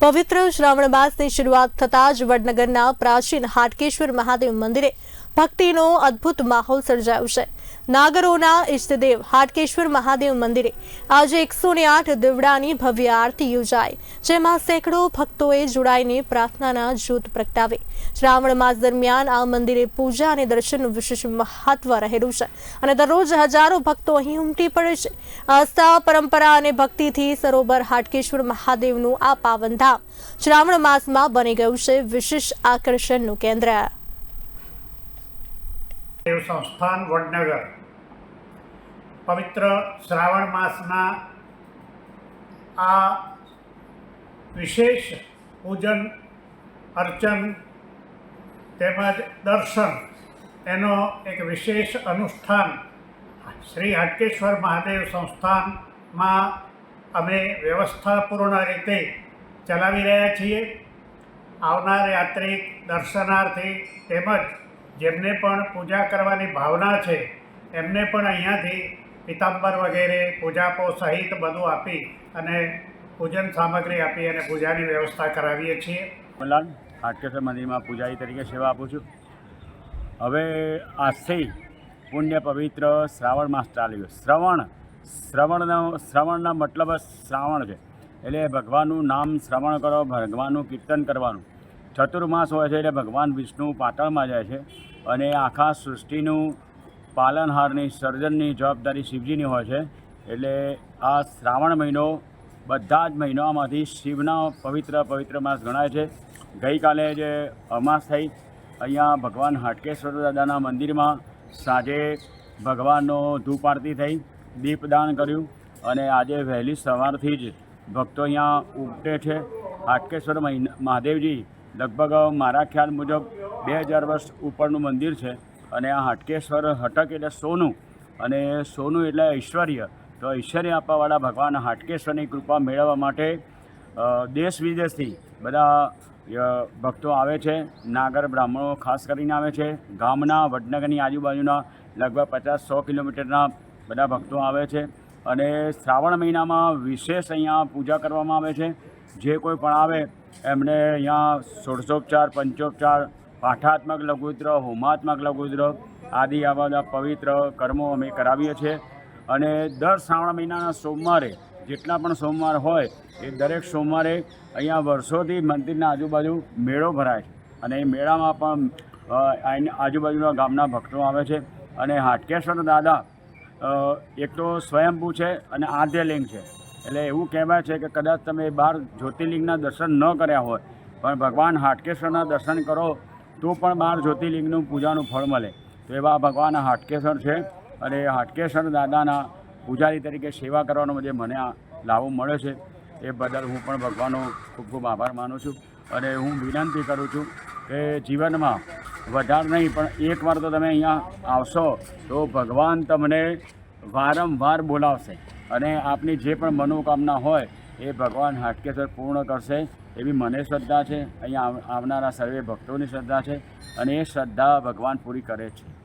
પવિત્ર શ્રાવણ માસની શરૂઆત થતાં જ વડનગરના પ્રાચીન હાટકેશ્વર મહાદેવ મંદિરે ભક્તિનો અદ્ભુત માહોલ સર્જાયો છે. નાગરોના ઇષ્ટદેવ હાટકેશ્વર મહાદેવ મંદિરે આજે એકસો ને આઠ દીવડાની ભવ્ય આરતી યોજાઈ, જેમાં સેંકડો ભક્તોએ જોડાઈને પ્રાર્થનાના જૂથ પ્રગટાવે. શ્રાવણ માસ દરમિયાન આ મંદિરે પૂજા અને દર્શનનું વિશેષ મહત્વ રહેલું છે અને દરરોજ હજારો ભક્તો અહીં ઉમટી પડે છે. આસ્થા, પરંપરા અને ભક્તિથી સરોવર હાટકેશ્વર મહાદેવનું આ પાવનધામ શ્રાવણ માસમાં બની ગયું છે વિશેષ આકર્ષણનું કેન્દ્ર. દેવ સંસ્થાન વડનગર. પવિત્ર શ્રાવણ માસના આ વિશેષ પૂજન, અર્ચન તેમજ દર્શન એનો એક વિશેષ અનુષ્ઠાન શ્રી હાટકેશ્વર મહાદેવ સંસ્થાનમાં અમે વ્યવસ્થાપૂર્ણ રીતે ચલાવી રહ્યા છીએ. આવનાર યાત્રિક દર્શનાર્થી તેમજ જેમને પણ પૂજા કરવાની ભાવના છે, એમને પણ અહીંયાથી પિતાંબર વગેરે પૂજાપો સહિત બધું આપી અને પૂજન સામગ્રી આપી અને પૂજાની વ્યવસ્થા કરાવીએ છીએ. મલાન હાટકેશ્વર મંદિરમાં પૂજારી તરીકે સેવા આપું છું. હવે આજથી પુણ્ય પવિત્ર શ્રાવણ માસ ચાલ્યું શ્રવણ, શ્રવણનો, શ્રવણના મતલબ શ્રાવણ છે. એટલે ભગવાનનું નામ શ્રવણ કરો, ભગવાનનું કીર્તન કરવાનું. ચતુર્માસ હોય છે એટલે ભગવાન વિષ્ણુ પાટણમાં જાય છે. અને આખા સૃષ્ટિનું પાલનહારની સર્જનની જવાબદારી શિવજીની હોય છે. એટલે આ શ્રાવણ મહિનો બધા જ મહિનામાંથી શિવના પવિત્ર પવિત્ર માસ ગણાય છે. ગઈકાલે જે અમાસ થઈ, અહીંયા ભગવાન હાટકેશ્વર દાદાના મંદિરમાં સાંજે ભગવાનનો ધૂપ આરતી થઈ, દીપદાન કર્યું અને આજે વહેલી સવારથી જ ભક્તો અહીંયા ઉમટે છે. હાટકેશ્વર મહાદેવજી લગભગ મારા ખ્યાલ મુજબ બે હજાર વર્ષ ઉપરનું મંદિર છે અને આ હાટકેશ્વર હટક એટલે સોનું અને સોનું એટલે ઐશ્વર્ય. તો ઐશ્વર્ય આપવાવાળા ભગવાન હાટકેશ્વરની કૃપા મેળવવા માટે દેશ વિદેશથી બધા ભક્તો આવે છે. નાગર બ્રાહ્મણો ખાસ કરીને આવે છે. ગામના, વડનગરની આજુબાજુના લગભગ પચાસ સો કિલોમીટરના બધા ભક્તો આવે છે. અને શ્રાવણ મહિનામાં વિશેષ અહીંયા પૂજા કરવામાં આવે છે. જે કોઈ પણ આવે એમને અહીંયા ષોડશોપચાર પંચોપચાર, પાઠાત્મક લઘુદ્ર હોમાત્મક લઘુદ્ર આદિ આવા બધા પવિત્ર કર્મો અમે કરાવીએ છીએ. અને દર શ્રાવણ મહિનાના સોમવારે, જેટલા પણ સોમવાર હોય, એ દરેક સોમવારે અહીંયા વર્ષોથી મંદિરના આજુબાજુ મેળો ભરાય છે. અને એ મેળામાં પણ આજુબાજુના ગામના ભક્તો આવે છે. અને હાટકેશ્વર દાદા એક તો સ્વયંભૂ છે અને આદ્યલિંગ છે. એટલે એવું કહેવાય છે કે કદાચ તમે બાર જ્યોતિર્લિંગના દર્શન ન કર્યા હોય, પણ ભગવાન હાટકેશ્વરના દર્શન કરો, તો પણ બાર જ્યોતિર્લિંગનું પૂજાનું ફળ મળે. તો એવા ભગવાન હાટકેશ્વર છે અને હાટકેશ્વર દાદાના પૂજારી તરીકે સેવા કરવાનો જે મને આ લાભો મળે છે, એ બદલ હું પણ ભગવાનનો ખૂબ ખૂબ આભાર માનું છું અને હું વિનંતી કરું છું કે જીવનમાં વધારે નહીં, પણ એકવાર તો તમે અહીંયા આવશો, તો ભગવાન તમને વારંવાર બોલાવશે. અને આપની જે પણ મનોકામના હોય, એ ભગવાન હાટકેશ્વર પૂર્ણ કરશે. એવી મને શ્રદ્ધા છે. અહીંયા આવ- આવનારા સર્વે ભક્તોની શ્રદ્ધા છે અને એ શ્રદ્ધા ભગવાન પૂરી કરે છે.